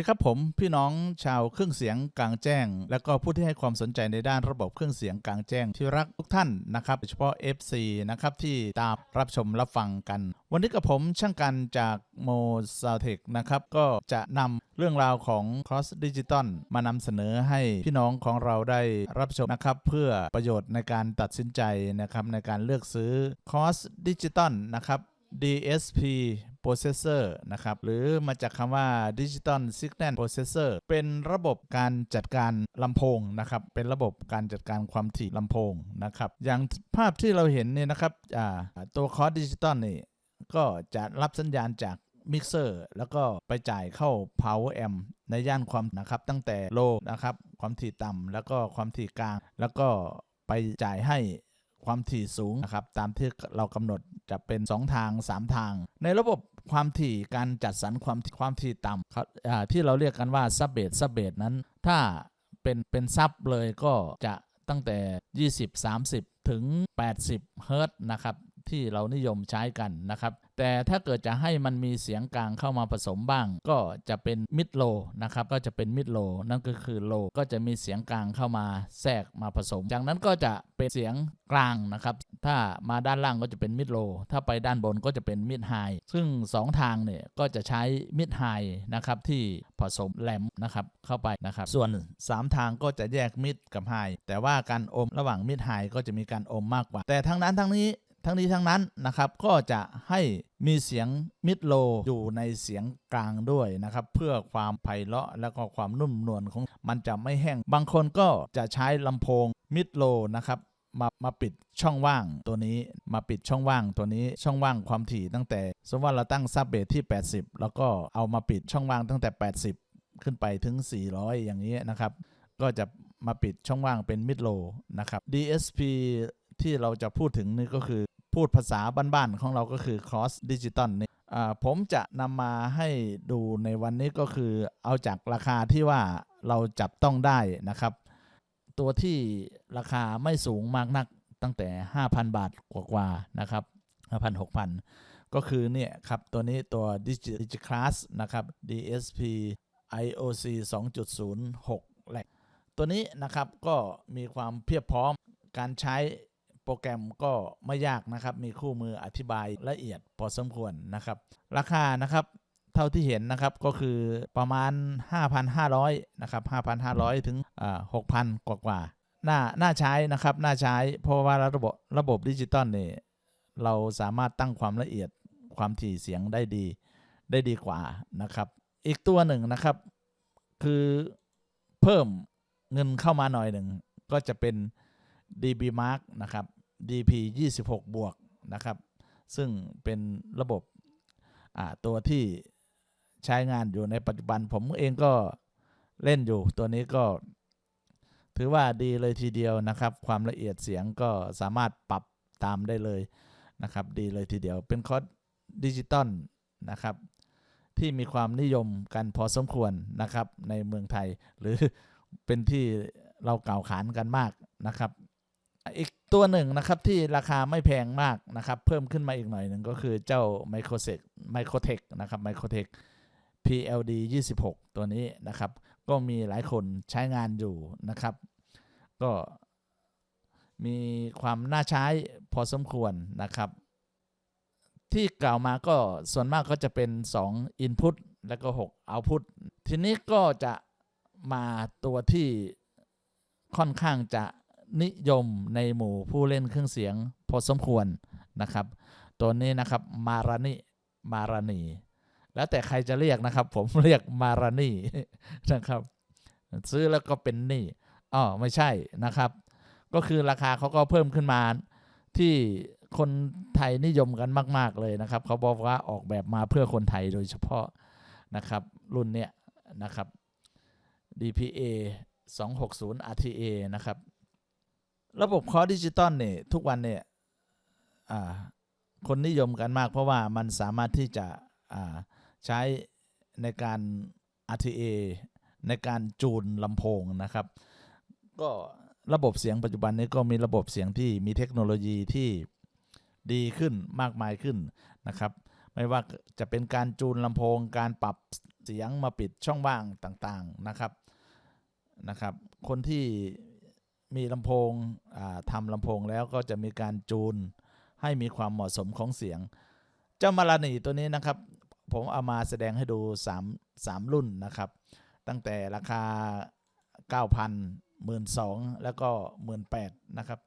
ดีครับผมพี่น้องชาวเครื่องเสียงกลางแจ้ง และก็ผู้ที่ให้ความสนใจในด้านระบบเครื่องเสียงกลางแจ้งที่รักทุกท่านนะครับโดยเฉพาะ FC นะครับที่ตามรับชมรับฟังกัน วันนี้กับผมช่างกันจากโมซาวเทคนะครับก็จะนำเรื่องราวของ Cross Digital มานำเสนอให้พี่น้องของเราได้รับชมนะครับเพื่อประโยชน์ในการตัดสินใจนะครับในการเลือกซื้อ Cross Digital นะครับ DSP Processor นะครับ หรือมาจากคำว่า Digital Signal Processor เป็นระบบการจัดการลำโพงนะครับ เป็นระบบการจัดการความถี่ลำโพงนะครับ อย่างภาพที่เราเห็นเนี่ยนะครับตัวคอร์สดิจิตอลนี่ก็จะรับสัญญาณจากมิกเซอร์แล้วก็ไปจ่ายเข้า power amp ในย่านความนะครับตั้งแต่โลนะครับ ความถี่ต่ำแล้วก็ความถี่กลาง แล้วก็ไปจ่ายให้ความถี่สูงนะครับ ตามที่เรากำหนด จะเป็น 2 ทาง 3 ทาง ในระบบความถี่การจัดสรรความความถี่ต่ำที่เราเรียกกันว่าซับเบสซับเบสนั้น ถ้าเป็นเป็นซับเลยก็จะตั้งแต่ 20 30 ถึง 80 เฮิรตซ์นะครับที่เรานิยมใช้กันนะครับ แต่ถ้าเกิดจะให้มันมีเสียงกลางเข้ามาผสมบ้าง ก็จะเป็นมิดโลนะครับก็จะเป็นมิดโลนั่นก็คือโลก็จะมีเสียงกลางเข้ามาแทรกมาผสม จากนั้นก็จะเป็นเสียงกลางนะครับ ถ้ามาด้านล่างก็จะเป็นมิดโลถ้าไปด้านบนก็จะเป็นมิดไฮซึ่ง 2 ทางเนี่ยก็จะใช้มิดไฮนะครับที่ผสมแหลมนะครับเข้าไปนะครับ ส่วน 3 ทางก็จะแยกมิดกับไฮแต่ว่าการอมระหว่างมิดไฮก็จะมีการอมมากกว่า แต่ทั้งนั้นทั้งนี้ ทั้งนี้ทั้งนั้นนะครับก็จะให้มีเสียงมิดโลอยู่ในเสียงกลางด้วยนะครับ เพื่อความไพเราะและก็ความนุ่มนวลของมันจะไม่แห้ง บางคนก็จะใช้ลำโพงมิดโลนะครับมามาปิดช่องว่างตัวนี้มาปิดช่องว่างตัวนี้ช่องว่างความถี่ตั้งแต่ สมมติว่าเราตั้งซับเบสที่ 80 แล้วก็เอามาปิดช่องว่างตั้งแต่ 80 ขึ้นไปถึง 400 อย่างนี้นะครับ ก็จะมาปิดช่องว่างเป็นมิดโลนะครับ DSP ที่เราจะพูดถึงนี่ก็คือ พูดภาษาบ้านๆของเราก็คือ cross digital นี่ผมจะนำมาให้ดูในวันนี้ก็คือเอาจากราคาที่ว่าเราจับต้องได้นะครับ ตัวที่ราคาไม่สูงมากนักตั้งแต่ 5,000 บาทกว่าๆนะครับ5,000 6,000 ก็คือเนี่ยครับตัวนี้ตัว Digi Digiclass นะครับ DSP IOC 2.06แหลกตัวนี้นะครับก็มีความเพียบพร้อมการใช้ โปรแกรมก็ไม่ยากนะครับ มีคู่มืออธิบายละเอียดพอสมควรนะครับ ราคานะครับเท่าที่เห็นนะครับก็คือประมาณ 5,500นะครับ5,500 ถึงอ่า6,000 กว่ากว่าๆน่าน่าใช้นะครับน่าใช้เพราะว่าระบบระบบดิจิตอลเนี่ยเราสามารถตั้งความละเอียดความถี่เสียงได้ดีได้ดีกว่านะครับ อีกตัวหนึ่งนะครับ คือเพิ่มเงินเข้ามาหน่อยหนึ่งก็จะเป็น DB Mark นะครับ DP 26 บวกนะครับ ซึ่งเป็นระบบตัวที่ใช้งานอยู่ในปัจจุบัน ผมเองก็เล่นอยู่ตัวนี้ก็ ถือว่าดีเลยทีเดียวนะครับ ความละเอียดเสียงก็สามารถปรับตามได้เลยนะครับ ดีเลยทีเดียวเป็นคอร์สดิจิตอลนะครับ ที่มีความนิยมกันพอสมควรนะครับ ในเมืองไทย หรือเป็นที่เรากล่าวขานกันมากนะครับ อีกตัวหนึ่งนะครับที่ราคาไม่แพงมากนะครับ เพิ่มขึ้นมาอีกหน่อยหนึ่งก็คือเจ้า Microtech Microtech นะครับ Microtech PLD 26 ตัวนี้นะครับ ก็มีหลายคนใช้งานอยู่นะครับ ก็มีความน่าใช้พอสมควรนะครับ ที่กล่าวมาก็ส่วนมากก็จะเป็น 2 Input แล้วก็ 6 Output ทีนี้ก็จะมาตัวที่ค่อนข้างจะ นิยมในหมู่ผู้เล่นเครื่องเสียงพอสมควรนะครับ ตัวนี้นะครับมารานิมารานีแล้วแต่ใครจะเรียกนะครับ ผมเรียกมารานีนะครับ ซื้อแล้วก็เป็นนี้อ๋อไม่ใช่นะครับ ก็คือราคาเขาก็เพิ่มขึ้นมาที่คนไทยนิยมกันมาก ๆเลยนะครับเขาบอกว่าออกแบบมาเพื่อคนไทยโดยเฉพาะนะครับ รุ่นเนี้ยนะครับ DPA 260 RTA นะครับ ระบบคอร์ดิจิตอลเนี่ยทุกวันเนี่ยคนนิยมกันมาก เพราะว่ามันสามารถที่จะใช้ในการ RTA ในการจูนลำโพงนะครับ ก็ระบบเสียงปัจจุบันนี้ก็มีระบบเสียงที่มีเทคโนโลยีที่ดีขึ้นมากมายขึ้นนะครับ ไม่ว่าจะเป็นการจูนลำโพง การปรับเสียงมาปิดช่องว่างต่างๆนะครับนะครับ คนที่ มีลำโพงทำลำโพงแล้วก็จะมีการจูนให้มีความเหมาะสมของเสียง เจ้ามารานีตัวนี้นะครับ ผมเอามาแสดงให้ดู 3 3 รุ่นนะครับ ตั้งแต่ราคา 9,000 12,000 แล้วก็ 18,000นะครับ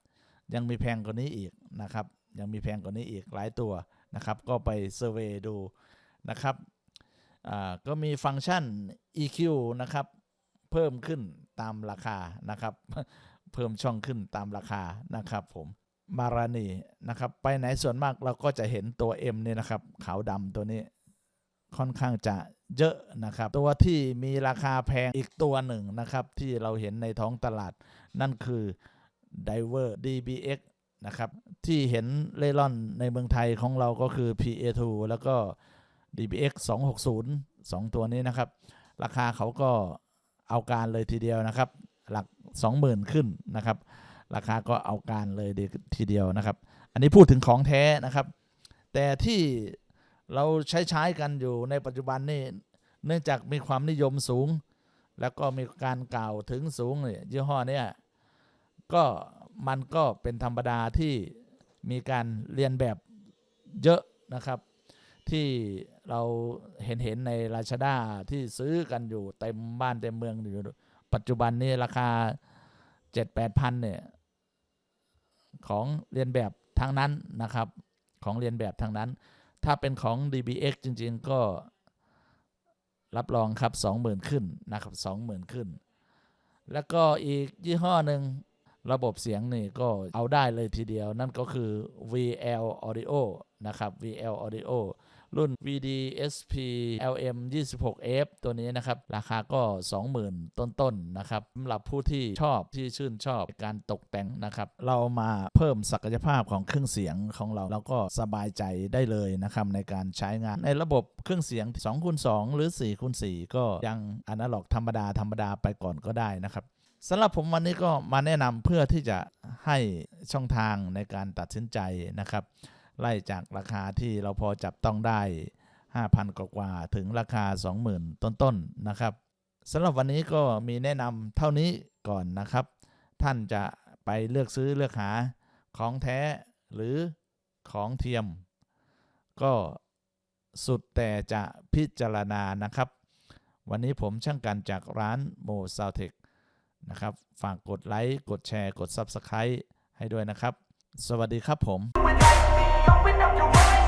ยังมีแพงกว่านี้อีกนะครับ ยังมีแพงกว่านี้อีกหลายตัวนะครับ ก็ไปเซอร์เวยดูนะครับก็มีฟังก์ชัน EQ นะครับ เพิ่มขึ้นตามราคานะครับ เพิ่มช่องขึ้นตามราคานะครับผมมารานีนะครับไปไหนส่วนมากเราก็จะเห็นตัว M เนี่ยนะครับขาวดำตัวนี้ค่อนข้างจะเยอะนะครับ ตัวที่มีราคาแพงอีกตัวหนึ่งนะครับ ที่เราเห็นในท้องตลาด นั่นคือ Diver DBX นะครับ ที่เห็นเล่ร่อนในเมืองไทยของเราก็คือ PA2 แล้วก็ DBX 260 2 ตัวนี้นะครับ ราคาเขาก็เอาการเลยทีเดียวนะครับ หลัก 20,000 ขึ้นนะครับ ราคาก็เอาการเลยทีเดียวนะครับ อันนี้พูดถึงของแท้นะครับ แต่ที่เราใช้ใช้กันอยู่ในปัจจุบันนี่เนื่องจากมีความนิยมสูง แล้วก็มีการกล่าวถึงสูงเนี่ยยี่ห้อเนี่ยก็มันก็เป็นธรรมดาที่มีการเรียนแบบเยอะนะครับ ที่เราเห็นเห็นในราชดาที่ซื้อกันอยู่เต็มบ้านเต็มเมืองอยู่ ปัจจุบันนี้ราคา7 8พันเนี่ยของเรียนแบบทั้งนั้นนะครับ ของเรียนแบบทั้งนั้น ถ้าเป็นของ DBX จริง ๆ ก็รับรองครับ 20,000 ขึ้นนะครับ 20,000 ขึ้น แล้วก็อีกยี่ห้อหนึ่งระบบเสียงนี่ก็เอาได้เลยทีเดียว นั่นก็คือ VL Audio นะครับ VL Audio รุ่น VDSP LM 26F ตัวนี้นะครับ ราคาก็ 20,000 ต้นๆนะครับสำหรับผู้ที่ชอบที่ชื่นชอบการตกแต่งนะครับ เรามาเพิ่มศักยภาพของเครื่องเสียงของเราแล้วก็สบายใจได้เลยนะครับในการใช้งานในระบบเครื่องเสียง2คูณ2หรือ4คูณ4ก็ยังอนาล็อกธรรมดาธรรมดาไปก่อนก็ได้นะครับสำหรับผมวันนี้ก็มาแนะนำเพื่อที่จะให้ช่องทางในการตัดสินใจนะครับ ไล่จากราคาที่เราพอจับต้องได้ 5,000 กว่าๆถึงราคา 20,000 ต้นๆนะครับสำหรับวันนี้ก็มีแนะนำเท่านี้ก่อนนะครับ ท่านจะไปเลือกซื้อเลือกหาของแท้หรือของเทียม ก็สุดแต่จะพิจารณานะครับ วันนี้ผมช่างกันจากร้านโมซาวเทคนะครับ ฝากกดไลค์ กดแชร์ กด Subscribe ให้ด้วยนะครับ สวัสดีครับผม Open up your mind.